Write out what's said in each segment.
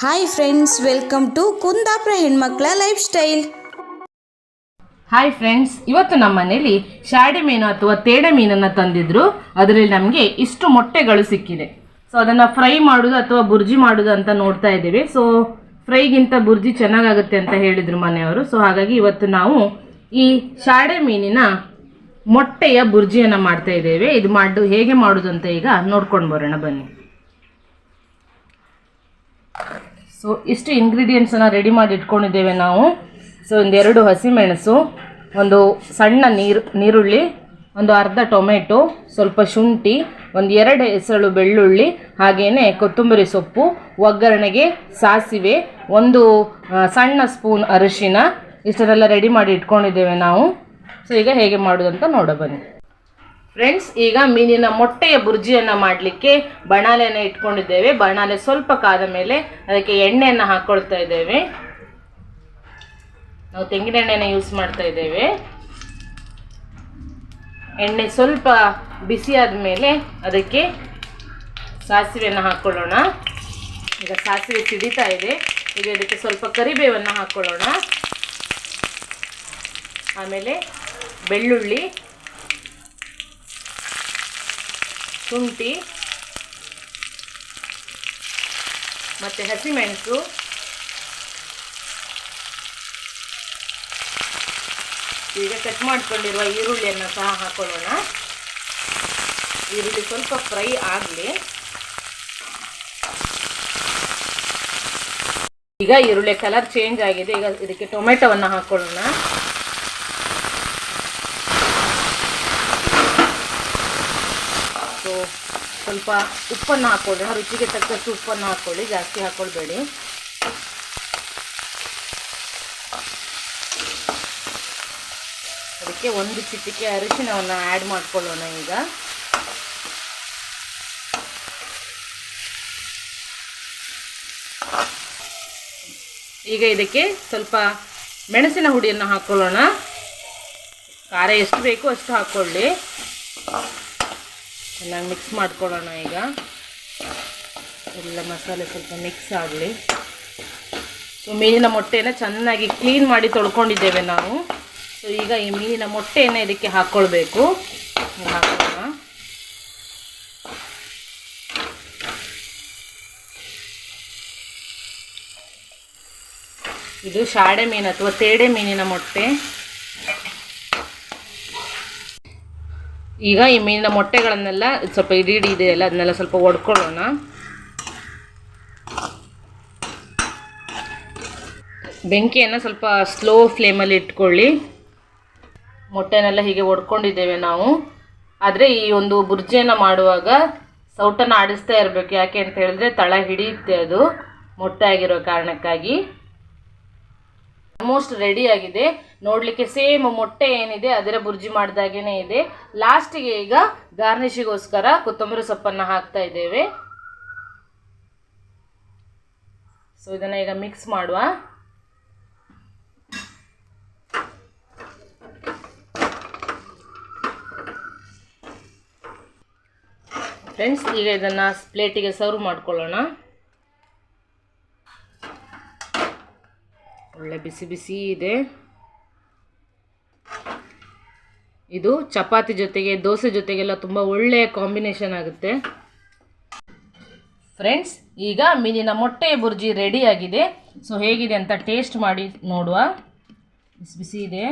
Hi friends welcome to Kundapura ಹೆಣ್ಮಕ್ಳ life style hi friends ಇವತ್ತು ನಮ್ಮ ಮನೇಲಿ ಶಾಡೆ ಮೀನು ಅಥವಾ ತೇಡೆ ಮೀನನ್ನು ತಂದಿದ್ರು. ಅದರಲ್ಲಿ ನಮಗೆ ಇಷ್ಟು ಮೊಟ್ಟೆಗಳು ಸಿಕ್ಕಿದೆ. ಸೊ ಅದನ್ನು ಫ್ರೈ ಮಾಡೋದು ಅಥವಾ ಬುರ್ಜಿ ಮಾಡೋದು ಅಂತ ನೋಡ್ತಾ ಇದ್ದೀವಿ. ಸೊ ಫ್ರೈಗಿಂತ ಬುರ್ಜಿ ಚೆನ್ನಾಗಾಗುತ್ತೆ ಅಂತ ಹೇಳಿದರು ಮನೆಯವರು. ಸೊ ಹಾಗಾಗಿ ಇವತ್ತು ನಾವು ಈ ಶಾಡೆ ಮೀನಿನ ಮೊಟ್ಟೆಯ ಬುರ್ಜಿಯನ್ನು ಮಾಡ್ತಾ ಇದ್ದೇವೆ. ಇದು ಮಾಡು ಹೇಗೆ ಮಾಡೋದು ಅಂತ ಈಗ ನೋಡ್ಕೊಂಡು ಬರೋಣ ಬನ್ನಿ. ಸೊ ಇಷ್ಟು ಇಂಗ್ರೀಡಿಯೆಂಟ್ಸನ್ನು ರೆಡಿ ಮಾಡಿ ಇಟ್ಕೊಂಡಿದ್ದೇವೆ ನಾವು. ಸೊ ಒಂದೆರಡು ಹಸಿಮೆಣಸು, ಒಂದು ಸಣ್ಣ ನೀರು, ನೀರುಳ್ಳಿ, ಒಂದು ಅರ್ಧ ಟೊಮೆಟೊ, ಸ್ವಲ್ಪ ಶುಂಠಿ, ಒಂದು ಎರಡು ಹೆಸರು ಬೆಳ್ಳುಳ್ಳಿ ಹಾಗೆಯೇ ಕೊತ್ತಂಬರಿ ಸೊಪ್ಪು, ಒಗ್ಗರಣೆಗೆ ಸಾಸಿವೆ, ಒಂದು ಸಣ್ಣ ಸ್ಪೂನ್ ಅರಿಶಿನ, ಇಷ್ಟನ್ನೆಲ್ಲ ರೆಡಿ ಮಾಡಿ ಇಟ್ಕೊಂಡಿದ್ದೇವೆ ನಾವು. ಸೊ ಈಗ ಹೇಗೆ ಮಾಡೋದಂತ ಅಂತ ನೋಡ ಬನ್ನಿ ಫ್ರೆಂಡ್ಸ್ ಈಗ ಮೀನಿನ ಮೊಟ್ಟೆಯ ಬುರ್ಜಿಯನ್ನು ಮಾಡಲಿಕ್ಕೆ ಬಣಾಲೆಯನ್ನು ಇಟ್ಕೊಂಡಿದ್ದೇವೆ. ಬಣಾಲೆ ಸ್ವಲ್ಪ ಕಾದ ಮೇಲೆ ಅದಕ್ಕೆ ಎಣ್ಣೆಯನ್ನು ಹಾಕ್ಕೊಳ್ತಾ ಇದ್ದೇವೆ. ನಾವು ತೆಂಗಿನ ಎಣ್ಣೆನ ಯೂಸ್ ಮಾಡ್ತಾ ಇದ್ದೇವೆ. ಎಣ್ಣೆ ಸ್ವಲ್ಪ ಬಿಸಿ ಆದಮೇಲೆ ಅದಕ್ಕೆ ಸಾಸಿವೆಯನ್ನು ಹಾಕ್ಕೊಳ್ಳೋಣ ಈಗ ಸಾಸಿವೆ ಸಿಡಿತಾ ಇದೆ. ಈಗ ಇದಕ್ಕೆ ಸ್ವಲ್ಪ ಕರಿಬೇವನ್ನು ಹಾಕ್ಕೊಳ್ಳೋಣ ಆಮೇಲೆ ಬೆಳ್ಳುಳ್ಳಿ ಶುಂಠಿ, ಮತ್ತು ಹಸಿಮೆಣಸು, ಈಗ ಕಟ್ ಮಾಡಿಕೊಂಡಿರುವ ಈರುಳ್ಳಿಯನ್ನು ಸಹ ಹಾಕೊಳ್ಳೋಣ. ಈರುಳ್ಳಿ ಸ್ವಲ್ಪ ಫ್ರೈ ಆಗಲಿ. ಈಗ ಈರುಳ್ಳಿ ಕಲರ್ ಚೇಂಜ್ ಆಗಿದೆ. ಈಗ ಇದಕ್ಕೆ ಟೊಮೆಟೊವನ್ನು ಹಾಕೊಳ್ಳೋಣ. ಸ್ವಲ್ಪ ಉಪ್ಪನ್ನು ಹಾಕ್ಕೊಳ್ಳಿ ರುಚಿಗೆ ತಕ್ಕಷ್ಟು ಉಪ್ಪನ್ನು ಹಾಕ್ಕೊಳ್ಳಿ ಜಾಸ್ತಿ ಹಾಕ್ಕೊಳ್ಬೇಡಿ ಅದಕ್ಕೆ ಒಂದು ಚಿಟಿಕೆ ಅರಿಶಿನವನ್ನು ಆ್ಯಡ್ ಮಾಡ್ಕೊಳ್ಳೋಣ ಈಗ. ಈಗ ಇದಕ್ಕೆ ಸ್ವಲ್ಪ ಮೆಣಸಿನ ಹುಡಿಯನ್ನು ಹಾಕ್ಕೊಳ್ಳೋಣ ಖಾರ ಎಷ್ಟು ಬೇಕು ಅಷ್ಟು ಹಾಕ್ಕೊಳ್ಳಿ ಚೆನ್ನಾಗಿ ಮಿಕ್ಸ್ ಮಾಡ್ಕೊಳ್ಳೋಣ ಈಗ. ಎಲ್ಲ ಮಸಾಲೆ ಸ್ವಲ್ಪ ಮಿಕ್ಸ್ ಆಗಲಿ. ಸೊ ಮೀನಿನ ಮೊಟ್ಟೆನ ಚೆನ್ನಾಗಿ ಕ್ಲೀನ್ ಮಾಡಿ ತೊಳ್ಕೊಂಡಿದ್ದೇವೆ ನಾವು. ಸೊ ಈಗ ಈ ಮೀನಿನ ಮೊಟ್ಟೆಯನ್ನು ಇದಕ್ಕೆ ಹಾಕ್ಕೊಳ್ಬೇಕು ಹಾಕೋಣ. ಇದು ಶಾಡೆ ಮೀನು ಅಥವಾ ತೇಡೆ ಮೀನಿನ ಮೊಟ್ಟೆ. ಈಗ ಈ ಮೀನಿನ ಮೊಟ್ಟೆಗಳನ್ನೆಲ್ಲ ಸ್ವಲ್ಪ ಇಡಿ ಇಡಿ ಇದೆಯಲ್ಲ ಅದನ್ನೆಲ್ಲ ಸ್ವಲ್ಪ ಒಡ್ಕೊಳ್ಳೋಣ. ಬೆಂಕಿಯನ್ನು ಸ್ವಲ್ಪ ಸ್ಲೋ ಫ್ಲೇಮಲ್ಲಿ ಇಟ್ಕೊಳ್ಳಿ. ಮೊಟ್ಟೆನೆಲ್ಲ ಹೀಗೆ ಒಡ್ಕೊಂಡಿದ್ದೇವೆ ನಾವು. ಆದರೆ ಈ ಒಂದು ಬುರ್ಜಿಯನ್ನು ಮಾಡುವಾಗ ಸೌಟನ್ನು ಆಡಿಸ್ತಾ ಇರಬೇಕು. ಯಾಕೆ ಅಂತ ಹೇಳಿದ್ರೆ ತಳ ಹಿಡಿಯುತ್ತೆ ಅದು ಮೊಟ್ಟೆ ಆಗಿರೋ ಕಾರಣಕ್ಕಾಗಿ. ಆಲ್ಮೋಸ್ಟ್ ರೆಡಿ ಆಗಿದೆ. ನೋಡಲಿಕ್ಕೆ ಸೇಮ್ ಮೊಟ್ಟೆ ಏನಿದೆ, ಅದರ ಬುರ್ಜಿ ಮಾಡಿದಾಗೇನೆ ಇದೆ. ಲಾಸ್ಟಿಗೆ ಈಗ ಗಾರ್ನಿಶಿಗೋಸ್ಕರ ಕೊತ್ತಂಬರಿ ಸೊಪ್ಪನ್ನು ಹಾಕ್ತಾ ಇದ್ದೇವೆ. ಸೊ ಇದನ್ನು ಈಗ ಮಿಕ್ಸ್ ಮಾಡುವ. ಫ್ರೆಂಡ್ಸ್ ಈಗ ಇದನ್ನು ಪ್ಲೇಟಿಗೆ ಸರ್ವ್ ಮಾಡ್ಕೊಳ್ಳೋಣ. ಒಳ್ಳೆ ಬಿಸಿ ಬಿಸಿ ಇದೆ. ಇದು ಚಪಾತಿ ಜೊತೆಗೆ, ದೋಸೆ ಜೊತೆಗೆಲ್ಲ ತುಂಬ ಒಳ್ಳೆಯ ಕಾಂಬಿನೇಷನ್ ಆಗುತ್ತೆ. ಫ್ರೆಂಡ್ಸ್, ಈಗ ಮೀನಿನ ಮೊಟ್ಟೆ ಬುರ್ಜಿ ರೆಡಿ ಆಗಿದೆ. ಸೊ ಹೇಗಿದೆ ಅಂತ ಟೇಸ್ಟ್ ಮಾಡಿ ನೋಡುವ. ಬಿಸಿ ಬಿಸಿ ಇದೆ.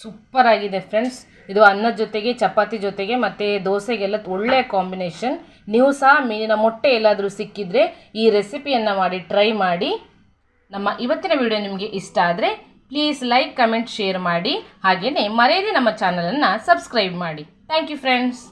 ಸೂಪರ್ ಆಗಿದೆ ಫ್ರೆಂಡ್ಸ್. ಇದು ಅನ್ನದ ಜೊತೆಗೆ, ಚಪಾತಿ ಜೊತೆಗೆ ಮತ್ತು ದೋಸೆಗೆಲ್ಲ ಒಳ್ಳೆಯ ಕಾಂಬಿನೇಷನ್. ನೀವು ಸಹ ಮೀನಿನ ಮೊಟ್ಟೆ ಎಲ್ಲಾದರೂ ಸಿಕ್ಕಿದರೆ ಈ ರೆಸಿಪಿಯನ್ನು ಮಾಡಿ, ಟ್ರೈ ಮಾಡಿ. ನಮ್ಮ ಇವತ್ತಿನ ವಿಡಿಯೋ ನಿಮಗೆ ಇಷ್ಟ ಆದರೆ ಪ್ಲೀಸ್ ಲೈಕ್, ಕಮೆಂಟ್, ಶೇರ್ ಮಾಡಿ. ಹಾಗೆಯೇ ಮರೆಯದೆ ನಮ್ಮ ಚಾನಲನ್ನು ಸಬ್ಸ್ಕ್ರೈಬ್ ಮಾಡಿ. Thank you friends.